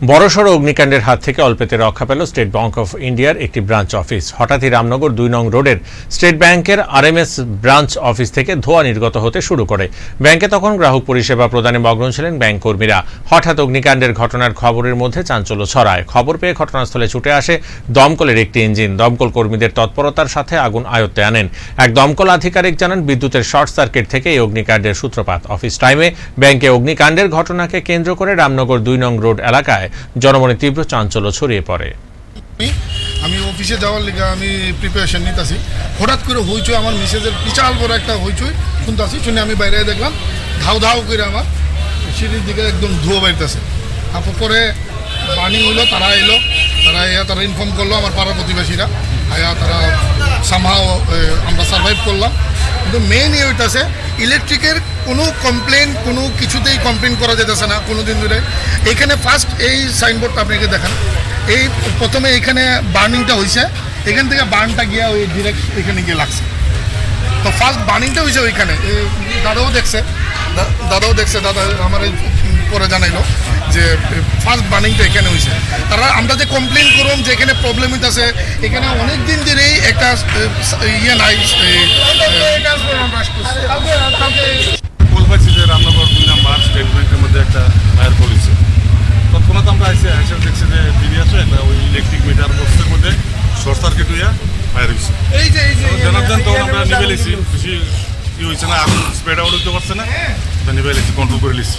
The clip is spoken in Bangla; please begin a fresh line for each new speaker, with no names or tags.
বড়সড় অগ্নিকাণ্ডের হাত থেকে অল্পেতে রক্ষা পেল স্টেট ব্যাংক অফ ইন্ডিয়ার একটি ব্রাঞ্চ অফিস। হঠাৎই রামনগর দুই নং রোডের স্টেট ব্যাংকের আরএমএস ব্রাঞ্চ অফিস থেকে ধোঁয়া নির্গত হতে শুরু করে। ব্যাংকে তখন গ্রাহক পরিষেবা প্রদানে মগ্ন ছিলেন ব্যাংক কর্মীরা। হঠাৎ অগ্নিকাণ্ডের ঘটনার খবরের মধ্যে চাঞ্চল্য ছড়ায়। খবর পেয়ে ঘটনাস্থলে ছুটে আসে দমকলের একটি ইঞ্জিন। দমকল কর্মীদের তৎপরতার সাথে আগুন আয়ত্তে আনেন। এক দমকল আধিকারিক জানান, বিদ্যুতের শর্ট সার্কিট থেকে এই অগ্নিকাণ্ডের সূত্রপাত। অফিস টাইমে ব্যাংকে অগ্নিকাণ্ডের ঘটনাকে কেন্দ্র করে রামনগর দুই নং রোড এলাকায় জনমনে তীব্র চাঞ্চল্য ছড়িয়ে পড়ে।
আমি অফিসে যাওয়ার লিগে আমি প্রিপারেশন নিতেছি। হঠাৎ করে হইচই, আমার মিসেজের বিশাল বড় একটা হইচই শুনতেছি, শুনে আমি বাইরে দেখলাম, ধাও ধাও করে আমার সিঁড়ির দিকে একদম ধুয়ো বাড়িতেছে তারপর পরে বার্নিং হইল, তারা এলো, তারা এয়া তারা ইনফর্ম করল আমার পাড়া প্রতিবেশীরা। আয়া তারা সামহাও আমরা সার্ভাইভ করলাম। কিন্তু মেইন ইয়ে হইতেছে ইলেকট্রিকের কোনো কমপ্লেন কোনো কিছুতেই কমপ্লেন করা যেতেছে না কোনো দিন ধরে। এখানে ফার্স্ট এই সাইনবোর্ডটা আপনাকে দেখান। এই প্রথমে এখানে বার্নিংটা হয়েছে এখান থেকে বার্নটা গিয়া ওই ডিরেক্ট এখানে গিয়ে লাগছে। তো ফার্স্ট বার্নিংটা হয়েছে ওইখানে। দাদাও দেখছে দাদাও দেখছে, দাদা আমার পরে জানাইলো যে ফার্স্ট বার্নিংটা এখানে হয়েছে। তারা আমরা যে কমপ্লেন করুম যে এখানে প্রবলেম হইতেছে এখানে অনেক দিন ধরেই একটা ইয়ে নাই
পাইছি যে রামনগর দুই নাম্বার স্টেট ব্যাংকের মধ্যে একটা ফায়ার পড়েছে তৎক্ষণাৎ আমরা এসে এসে দেখছি যে দিদি আছে একটা ওই ইলেকট্রিক মিটার বক্সের মধ্যে শর্ট সার্কিট হইয়া ফায়ার হয়েছে
এই যে এই যে
জানার তখন আমরা নিবে লিছি। বেশি কি হয়েছে না আগুন স্প্রেড আউট হইতে পারছে না। নিবে লিছি কন্ট্রোল করে লিছি।